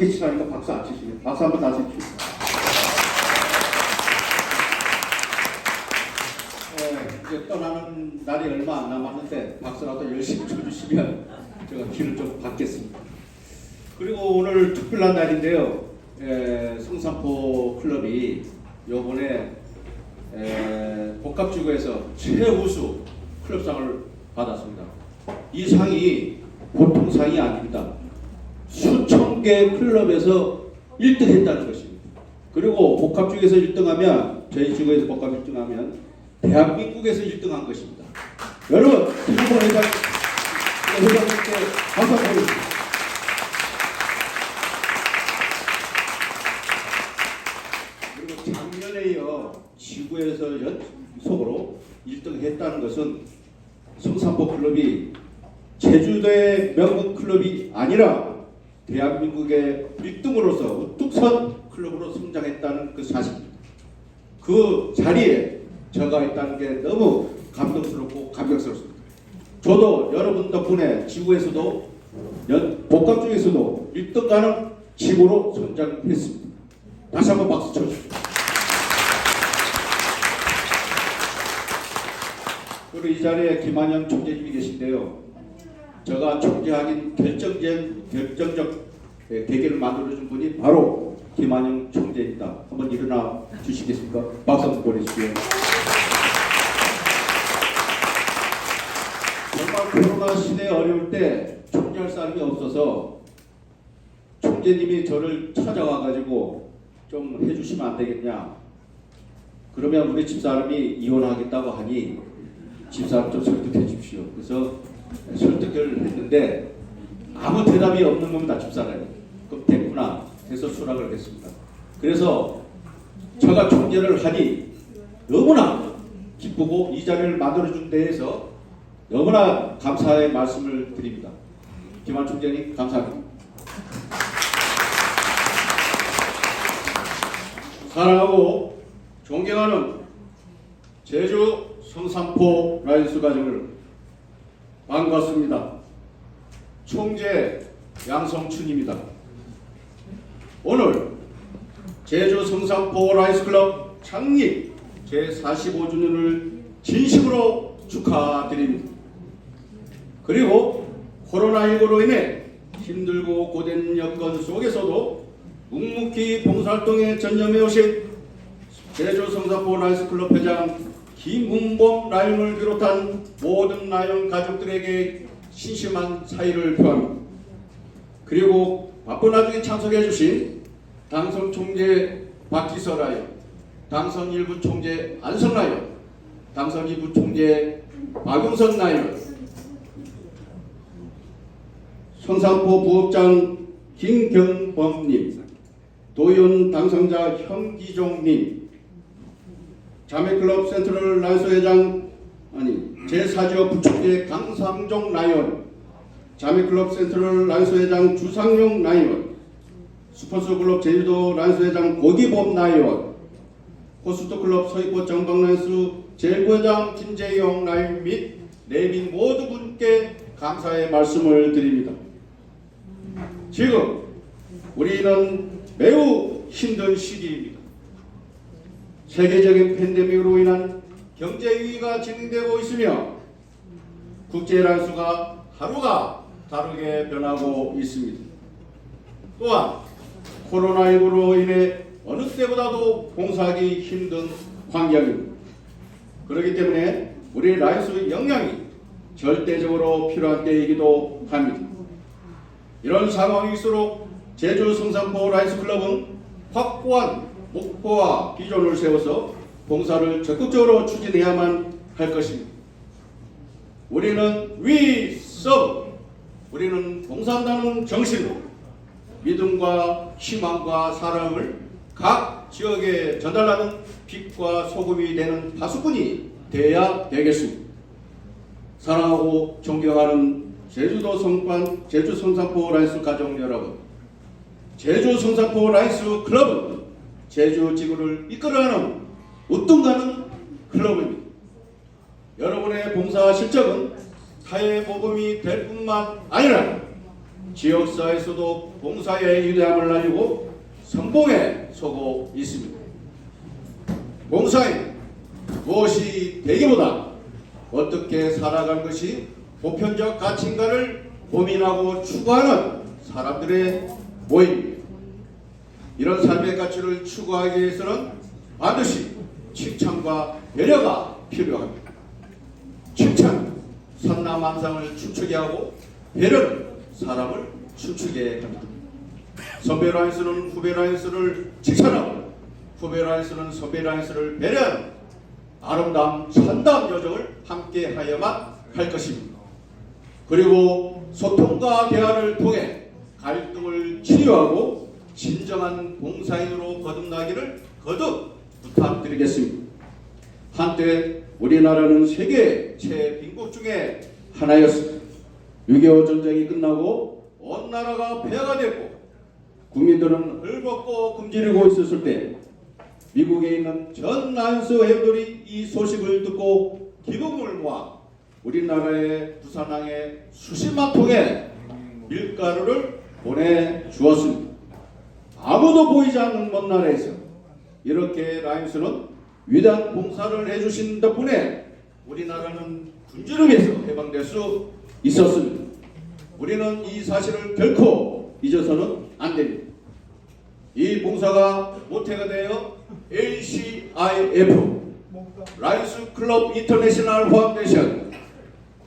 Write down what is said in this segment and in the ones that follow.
크게 치라니까 박수 안 치시네. 박수 한번 다시 칩시다. 네, 떠나는 날이 얼마 안 남았는데 박수라도 열심히 쳐주시면 제가 귀를 좀 받겠습니다. 그리고 오늘 특별한 날인데요. 에, 성산포 클럽이 요번에 에, 복합지구에서 최우수 클럽상을 받았습니다. 이 상이 보통 상이 아닙니다. 수천 개 클럽에서 1등 했다는 것입니다. 그리고 복합지구에서 1등하면 저희 지구에서 복합 1등하면 대한민국에서 1등한 것입니다. 여러분, 김홍 회장, 회장님께 보내주십시오. 그리고 작년에 이어 지구에서 연속으로 1등 했다는 것은 성산포 클럽이 제주도의 명문 클럽이 아니라 대한민국의 1등으로서 우뚝 선 클럽으로 성장했다는 그 사실입니다. 그 자리에 제가 있다는 게 너무 감동스럽고 감격스럽습니다. 저도 여러분 덕분에 지구에서도 연, 복합 중에서도 1등 가는 지구로 성장했습니다. 다시 한번 박수 쳐주십시오. 그리고 이 자리에 김한영 총재님이 계신데요. 제가 총재하긴 결정적, 결정적 예, 계기를 만들어준 분이 바로 김한영 총재입니다. 한번 일어나 주시겠습니까? 박수 한번 보내주시고요. 정말 코로나 시대 어려울 때 총재할 사람이 없어서 총재님이 저를 찾아와 가지고 좀 해주시면 안 되겠냐. 그러면 우리 집사람이 이혼하겠다고 하니 집사람 좀 설득해 주십시오. 그래서 설득을 했는데 아무 대답이 없는 겁니다. 집사람이. 그럼 됐구나 해서 수락을 했습니다. 그래서 제가 총재를 하니 너무나 기쁘고 이 자리를 만들어준 데에서 너무나 감사의 말씀을 드립니다. 김한 총재님 감사합니다. 사랑하고 존경하는 제주 성산포 라이스 가족을 반갑습니다. 총재 양성춘입니다. 오늘 제주 성산포 라이스 클럽 창립 제45주년을 진심으로 축하드립니다. 그리고 코로나19로 인해 힘들고 고된 여건 속에서도 묵묵히 봉사활동에 전념해 오신 제주 성산포 라이스클럽 회장 김문범 라이언을 비롯한 모든 라이언 가족들에게 신심한 사의를 표합니다. 그리고 바쁜 와중에 참석해 주신 당선 총재 박기서 라이언, 당선 일부 총재 안성 라이언, 당선 이부 총재 박용선 라이언, 성산포 부업장 김경범님, 도의원 당선자 현기종님, 자매클럽 센트럴 라이스 회장 아니 제4지역 부총재 강상종 라이언, 자매클럽 센트럴 라이스 회장 주상용 라이언, 슈퍼스클럽 제주도 라이스 회장 고기범 라이언, 호스트클럽 서귀포 라이스 제일부회장 김재영 라이언 및 내빈 모두 분께 감사의 말씀을 드립니다. 지금 우리는 매우 힘든 시기입니다. 세계적인 팬데믹으로 인한 경제 위기가 진행되고 있으며 국제 란수가 하루가 다르게 변하고 있습니다. 또한 코로나19로 인해 어느 때보다도 봉사하기 힘든 환경입니다. 그렇기 때문에 우리 라이스 역량이 절대적으로 필요한 때이기도 합니다. 이런 상황일수록 제주 성산포 라이스 클럽은 확고한 목표와 비전을 세워서 봉사를 적극적으로 추진해야만 할 것입니다. 우리는 위 서브, 우리는 봉사한다는 정신으로 믿음과 희망과 사랑을 각 지역에 전달하는 빛과 소금이 되는 파수꾼이 되어야 되겠습니다. 사랑하고 존경하는 제주도 성판 제주 성산포 라이스 가족 여러분, 제주 성산포 라이스 클럽은 제주 지구를 이끌어가는 우뚝가는 클럽입니다. 여러분의 봉사 실적은 타의 모범이 될 뿐만 아니라 지역사회에서도 봉사의 위대함을 알리고 성공에 서고 있습니다. 봉사인 무엇이 되기보다 어떻게 살아가는 것이 보편적 가치인가를 고민하고 추구하는 사람들의 모임입니다. 이런 삶의 가치를 추구하기 위해서는 반드시 칭찬과 배려가 필요합니다. 칭찬, 선남만상을 춤추게 하고 배려는 사람을 춤추게 합니다. 선배 라인스는 후배 라인스를 칭찬하고 후배 라인스는 선배 라인스를 배려하는 아름다운 참다운 여정을 함께 하여만 할 것입니다. 그리고 소통과 대화를 통해 갈등을 치유하고 진정한 봉사인으로 거듭나기를 거듭 부탁드리겠습니다. 한때 우리나라는 세계 최빈국 중에 하나였습니다. 6.25 전쟁이 끝나고 온 나라가 폐허가 됐고 국민들은 헐벗고 굶주리고 있었을 때 미국에 있는 전 난스 회원들이 이 소식을 듣고 기금을 모아 우리나라의 부산항에 수십만 통의 밀가루를 보내주었습니다. 아무도 보이지 않는 먼 나라에서 이렇게 라임스는 위대한 봉사를 해주신 덕분에 우리나라는 굶주림에서 해방될 수 있었습니다. 우리는 이 사실을 결코 잊어서는 안 됩니다. 이 봉사가 모태가 되어 LCIF 라이스 클럽 인터내셔널 파운데이션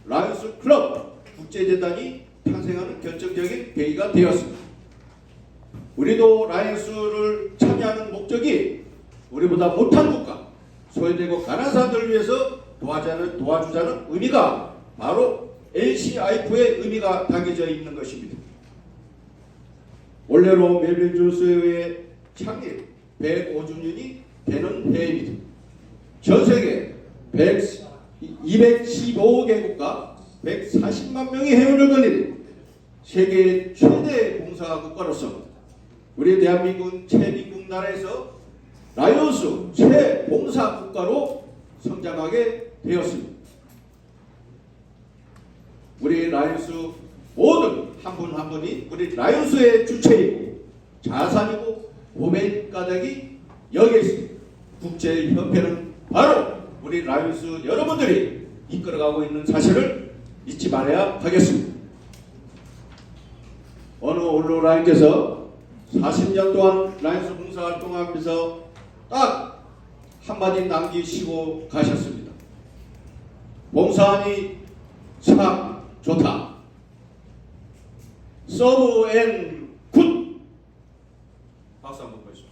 라이스 클럽 국제재단이 탄생하는 결정적인 계기가 되었습니다. 우리도 라이언스를 참여하는 목적이 우리보다 못한 국가, 소외되고 가난한 사람들을 위해서 도와자는, 도와주자는 의미가 바로 LCIF의 의미가 담겨져 있는 것입니다. 올해로 멜빈 조스의 창립 105주년이 되는 해입니다. 전 세계 100, 215개국과 140만 명의 회원을 거느린 세계 최대 봉사 국가로서 우리 대한민국은 최빈국 나라에서 라이온스 최봉사 국가로 성장하게 되었습니다. 우리 라이온스 모든 한 분 한 분이 우리 라이온스의 주체이고 자산이고 고백 까닭이 여기에 있습니다. 국제 협회는 바로 우리 라이온스 여러분들이 이끌어가고 있는 사실을 잊지 말아야 하겠습니다. 어느 온로라인께서 40년 동안 라이온스 봉사 활동하면서 딱 한마디 남기시고 가셨습니다. 봉사하니 참 좋다. 서브 앤 굿. 박수 한번 보시죠.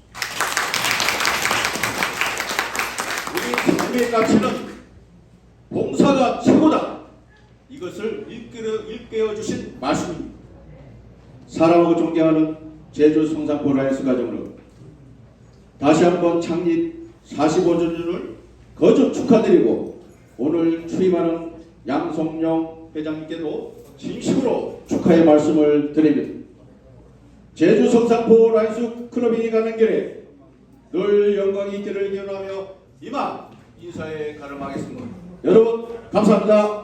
우리 삶의 가치는 봉사가 최고다. 이것을 일깨워, 일깨워 주신 말씀입니다. 사랑하고 존경하는 제주 성산포 라이스 가정으로 다시 한번 창립 45주년을 거듭 축하드리고 오늘 취임하는 양성용 회장님께도 진심으로 축하의 말씀을 드립니다. 제주 성산포 라이스 클럽이 가는 길에 늘 영광이 있기를 기원하며 이만 인사에 가름하겠습니다. 여러분 감사합니다.